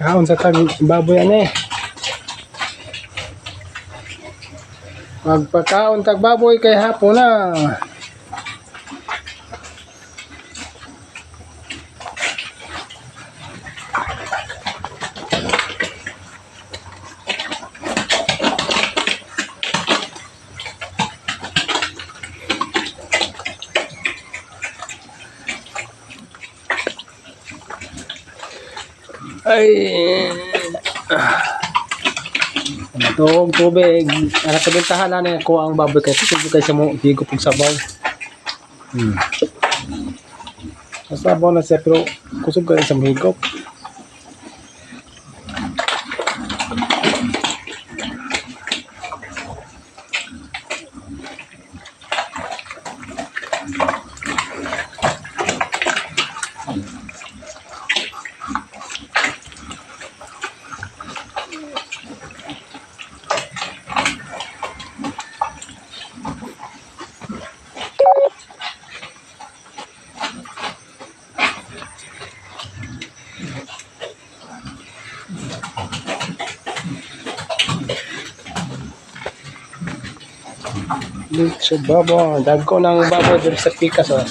Kaon sa tag baboy yan eh. Magpakaon tag baboy kay hapon na. Ay. Ito ang tubig. Ano sa bintahan na niya ko ang baboy kay tubig kay sa mo higo pug sabaw. Hmm. Sabaw na siya pero kusog ka sa Look sa babo. Dagko ng babo dun sa pikas. Oh.